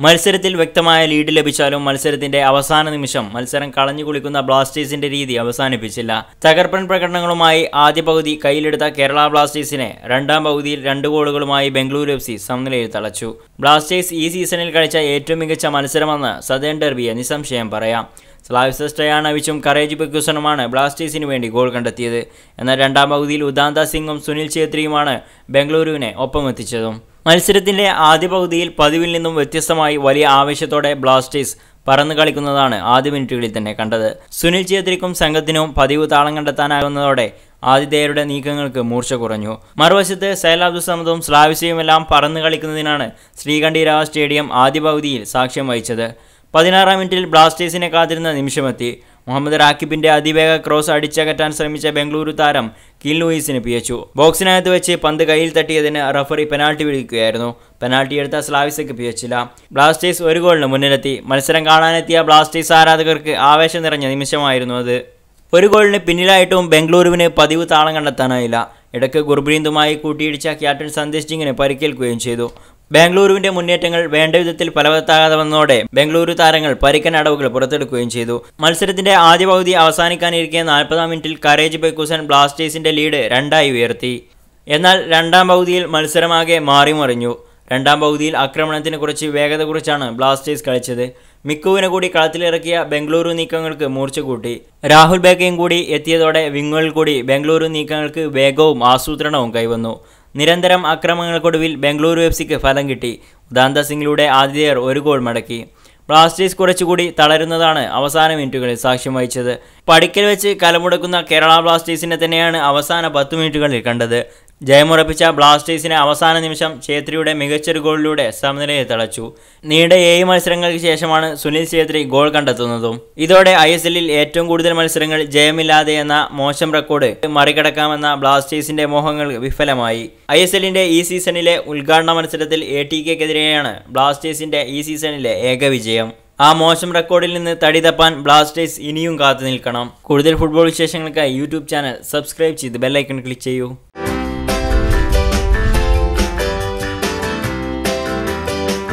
മത്സരത്തിൽ വ്യക്തമായ ലീഡ് ലഭിച്ചാലും മത്സരത്തിന്റെ അവസാന നിമിഷം മത്സരം കളഞ്ഞു കുളിക്കുന്ന ബ്ലാസ്റ്റേഴ്സിന്റെ രീതി അവസാനിപ്പിച്ചില്ല. തകർപ്പൻ പ്രകടനങ്ങളുമായി ആദ്യ പകുതി കയ്യിലെടുത്ത കേരള ബ്ലാസ്റ്റേഴ്സിനെ രണ്ടാം പകുതിയിൽ രണ്ട് ഗോളുകളുമായി ബംഗളൂരു എഫ് സി സമനിലയിൽ തളച്ചു. ബ്ലാസ്റ്റേഴ്സ് ഈ സീസണിൽ കളിച്ച ഏറ്റവും മികച്ച മത്സരമെന്ന് സദേൺ ഡെർബിയെ നിസ്സംശയം പറയാം. സ്ലാവിസ സ്റ്റയാനവിച്ചും കറേജ് ബെക്കുസണുമാണ് ബ്ലാസ്റ്റേഴ്സിന് വേണ്ടി ഗോൾ കണ്ടെത്തിയത്. എന്നാൽ രണ്ടാം പകുതിയിൽ ഉദാന്ത സിംഗും സുനിൽ ഛേത്രിയുമാണ് ബംഗളൂരുവിനെ ഒപ്പമെത്തിച്ചതും. മത്സരത്തിന്റെ ആദ്യ പകുതിയിൽ പതിവിൽ നിന്നും വ്യത്യസ്തമായി വലിയ ആവേശത്തോടെ ബ്ലാസ്റ്റേഴ്സ് പറന്നു കളിക്കുന്നതാണ് ആദ്യ മിനിറ്റുകളിൽ തന്നെ കണ്ടത്. സുനിൽ ഛേത്രിക്കും സംഘത്തിനും പതിവ് താളം കണ്ടെത്താനാകുന്നതോടെ ആതിഥേയരുടെ നീക്കങ്ങൾക്ക് മൂർച്ച കുറഞ്ഞു. മറുവശത്ത് സൈലാബ്ദു സമതും സ്ലാവിസയുമെല്ലാം പറന്നു കളിക്കുന്നതിനാണ് ശ്രീകണ്ഠീരാവ സ്റ്റേഡിയം ആദ്യ പകുതിയിൽ സാക്ഷ്യം വഹിച്ചത്. പതിനാറാം മിനിറ്റിൽ ബ്ലാസ്റ്റേഴ്സിനെ കാത്തിരുന്ന നിമിഷമെത്തി. മുഹമ്മദ് റാക്കിബിന്റെ അതിവേഗ ക്രോസ് അടിച്ചകറ്റാൻ ശ്രമിച്ച ബംഗളൂരു താരം കിൽ ലൂയിസിന് പിയച്ചു ബോക്സിനകത്ത് വെച്ച് പന്ത് കയ്യിൽ തട്ടിയതിന് റഫറി പെനാൾട്ടി വിളിക്കുകയായിരുന്നു. പെനാൾട്ടി എടുത്ത സ്ലാവിസയ്ക്ക് പിയച്ചില്ല ബ്ലാസ്റ്റേഴ്സ് ഒരു ഗോളിന് മുന്നിലെത്തി. മത്സരം കാണാനെത്തിയ ബ്ലാസ്റ്റേഴ്സ് ആരാധകർക്ക് ആവേശം നിറഞ്ഞ നിമിഷമായിരുന്നു അത്. ഒരു ഗോളിന് പിന്നിലായിട്ടും ബംഗളൂരുവിന് പതിവ് താളം കണ്ടെത്താനായില്ല. ഇടയ്ക്ക് ഗുർബ്രീന്തുമായി കൂട്ടിയിടിച്ച ക്യാപ്റ്റൻ സന്ദേശ് സിംഗിന് പരിക്കേൽക്കുകയും ചെയ്തു. ബാംഗ്ലൂരുവിന്റെ മുന്നേറ്റങ്ങൾ വേണ്ട വിധത്തിൽ ഫലവത്താകാതെ വന്നതോടെ ബംഗളൂരു താരങ്ങൾ പരിക്കൻ അടവുകൾ പുറത്തെടുക്കുകയും ചെയ്തു. മത്സരത്തിന്റെ ആദ്യ പകുതി അവസാനിക്കാനിരിക്കെ നാൽപ്പതാം മിനിറ്റിൽ കരേജ് ബെക്കൂസൻ ബ്ലാസ്റ്റേഴ്സിന്റെ ലീഡ് രണ്ടായി ഉയർത്തി. എന്നാൽ രണ്ടാം പകുതിയിൽ മത്സരമാകെ മാറിമറിഞ്ഞു. രണ്ടാം പകുതിയിൽ ആക്രമണത്തിന് കുറച്ച് വേഗത കുറിച്ചാണ് ബ്ലാസ്റ്റേഴ്സ് കളിച്ചത്. മിക്കുവിനെ കൂടി കളത്തിലിറക്കിയ ബംഗളൂരു നീക്കങ്ങൾക്ക് മൂർച്ച കൂട്ടി രാഹുൽ ബേക്കയും കൂടി എത്തിയതോടെ വിങ്ങുകളിൽ കൂടി ബംഗളൂരു നീക്കങ്ങൾക്ക് വേഗവും ആസൂത്രണവും കൈവന്നു. നിരന്തരം ആക്രമണങ്ങൾക്കൊടുവിൽ ബംഗളൂരു എഫ് സിക്ക് ഫലം കിട്ടി. ഉദാന്ത സിംഗിലൂടെ ആതിഥേയർ ഒരു ഗോൾ മടക്കി. ബ്ലാസ്റ്റേഴ്സ് കുറച്ചുകൂടി തളരുന്നതാണ് അവസാന മിനിറ്റുകളിൽ സാക്ഷ്യം വഹിച്ചത്. പടിക്കൽ വെച്ച് കലമുടക്കുന്ന കേരള ബ്ലാസ്റ്റേഴ്സിനെ തന്നെയാണ് അവസാന പത്ത് മിനിറ്റുകളിൽ കണ്ടത്. ജയമുറപ്പിച്ച ബ്ലാസ്റ്റേഴ്സിനെ അവസാന നിമിഷം ഛേത്രിയുടെ മികച്ചൊരു ഗോളിലൂടെ സമനിലയെ തളച്ചു. നീണ്ട ഏഴ് മത്സരങ്ങൾക്ക് ശേഷമാണ് സുനിൽ ഛേത്രി ഗോൾ കണ്ടെത്തുന്നതും. ഇതോടെ ഐ എസ് എല്ലിൽ ഏറ്റവും കൂടുതൽ മത്സരങ്ങൾ ജയമില്ലാതെ എന്ന മോശം റെക്കോർഡ് മറികടക്കാമെന്ന ബ്ലാസ്റ്റേഴ്സിന്റെ മോഹങ്ങൾ വിഫലമായി. ഐ എസ് എല്ലിന്റെ ഈ സീസണിലെ ഉദ്ഘാടന മത്സരത്തിൽ എ ടി കെക്കെതിരെയാണ് ബ്ലാസ്റ്റേഴ്സിന്റെ ഈ സീസണിലെ ഏക വിജയം. ആ മോശം റെക്കോർഡിൽ നിന്ന് തടി തപ്പാൻ ബ്ലാസ്റ്റേഴ്സ് ഇനിയും കാത്തു നിൽക്കണം. കൂടുതൽ ഫുട്ബോൾ വിശേഷങ്ങൾക്കായി യൂട്യൂബ് ചാനൽ സബ്സ്ക്രൈബ് ചെയ്ത് ബെല്ലൈക്കൺ ക്ലിക്ക് ചെയ്യൂ.